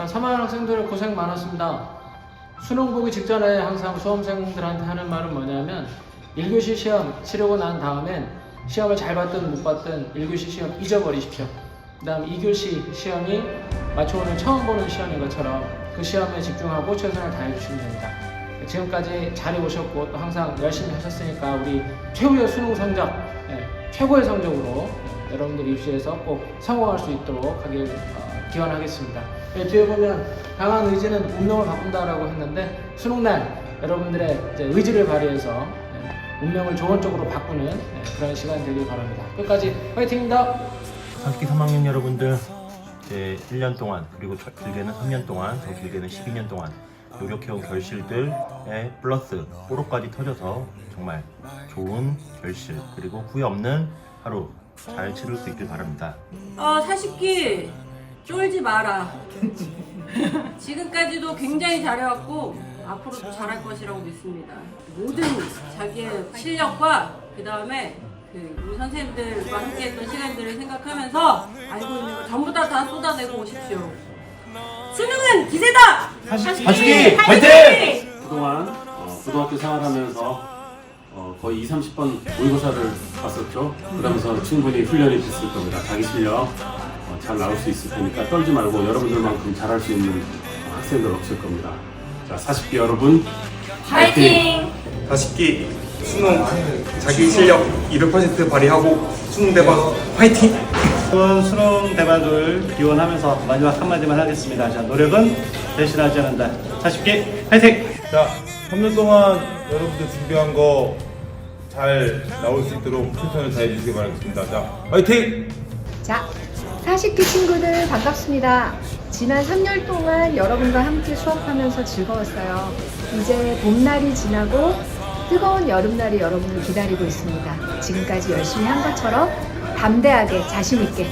자, 3학 학생들 고생 많았습니다. 수능 보기 직전에 항상 수험생들한테 하는 말은 뭐냐면 1교시 시험 치르고 난 다음엔 시험을 잘 봤든 못 봤든 1교시 시험 잊어버리십시오. 그 다음 2교시 시험이 마치 오늘 처음 보는 시험인 것처럼 그 시험에 집중하고 최선을 다해 주시면 됩니다. 지금까지 잘해 오셨고 또 항상 열심히 하셨으니까 우리 최후의 수능 성적, 예, 최고의 성적으로 예, 여러분들 입시에서 꼭 성공할 수 있도록 하길 어, 기원하겠습니다. 예, 뒤에 보면 강한 의지는 운명을 바꾼다라고 했는데 수능날 여러분들의 이제 의지를 발휘해서 예, 운명을 좋은 쪽으로 바꾸는 예, 그런 시간 되길 바랍니다. 끝까지 화이팅입니다. 학기 3학년 여러분들 이제 1년 동안 그리고 저- 길게는 3년 동안 더 길게는 12년 동안 노력해온 결실들에 플러스 뽀로까지 터져서 정말 좋은 결실 그리고 후회 없는 하루 잘 치를 수 있길 바랍니다. 어, 사십기 쫄지 마라. 지금까지도 굉장히 잘해왔고 앞으로도 잘할 것이라고 믿습니다. 모든 자기의 실력과 그 다음에 그 우리 선생님들과 함께했던 시간들을 생각하면서 알고 있는 걸 전부 다 다 쏟아내고 오십시오. 수능은 기세다. 하식이 화이팅! 그동안 어, 고등학교 생활하면서 어, 거의 2, 30번 모의고사를 봤었죠. 그러면서 충분히 훈련이 됐을 겁니다. 자기 실력 어, 잘 나올 수 있을 테니까 떨지 말고 여러분들만큼 잘할 수 있는 학생들 없을 겁니다. 자, 40기 여러분 화이팅! 40기 수능 자기 실력 200% 발휘하고 수능 대박 화이팅! 이번 수능 대박을 기원하면서 마지막 한마디만 하겠습니다. 자, 노력은 대신하지 않는다. 40기 화이팅! 자, 3년 동안 여러분들 준비한 거 잘 나올 수 있도록 최선을 다해 주시기 바라겠습니다. 자, 화이팅! 자, 40기 친구들 반갑습니다. 지난 3년 동안 여러분과 함께 수업하면서 즐거웠어요. 이제 봄날이 지나고 뜨거운 여름날이 여러분을 기다리고 있습니다. 지금까지 열심히 한 것처럼 담대하게 자신있게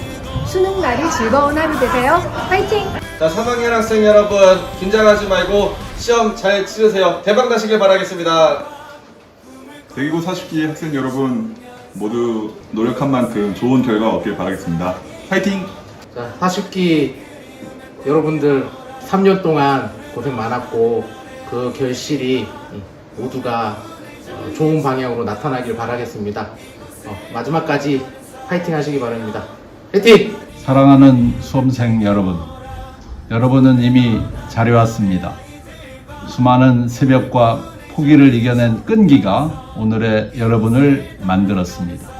수능 날이 즐거운 하루 되세요. 화이팅! 자, 3학년 학생 여러분 긴장하지 말고 시험 잘 치르세요. 대박 나시길 바라겠습니다. 대기고 40기 학생 여러분 모두 노력한 만큼 좋은 결과 얻길 바라겠습니다. 파이팅! 자, 40기 여러분들 3년 동안 고생 많았고 그 결실이 모두가 어, 좋은 방향으로 나타나길 바라겠습니다. 어, 마지막까지 파이팅 하시기 바랍니다. 파이팅! 사랑하는 수험생 여러분, 여러분은 이미 잘해왔습니다. 수많은 새벽과 포기를 이겨낸 끈기가 오늘의 여러분을 만들었습니다.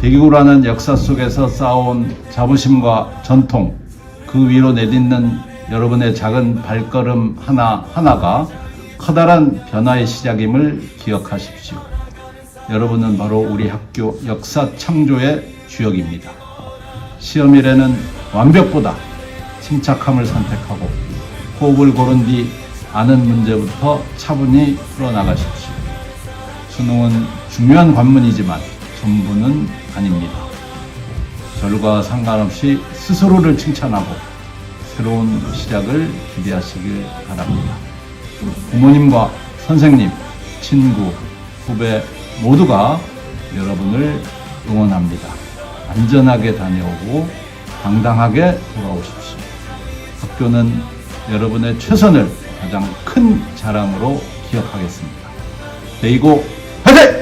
대기구라는 역사 속에서 쌓아온 자부심과 전통, 그 위로 내딛는 여러분의 작은 발걸음 하나하나가 커다란 변화의 시작임을 기억하십시오. 여러분은 바로 우리 학교 역사 창조의 주역입니다. 시험일에는 완벽보다 침착함을 선택하고 호흡을 고른 뒤 아는 문제부터 차분히 풀어나가십시오. 수능은 중요한 관문이지만 전부는 아닙니다. 결과 상관없이 스스로를 칭찬하고 새로운 시작을 기대하시길 바랍니다. 부모님과 선생님, 친구, 후배 모두가 여러분을 응원합니다. 안전하게 다녀오고 당당하게 돌아오십시오. 학교는 여러분의 최선을 가장 큰 자랑으로 기억하겠습니다. 데이고 화이팅!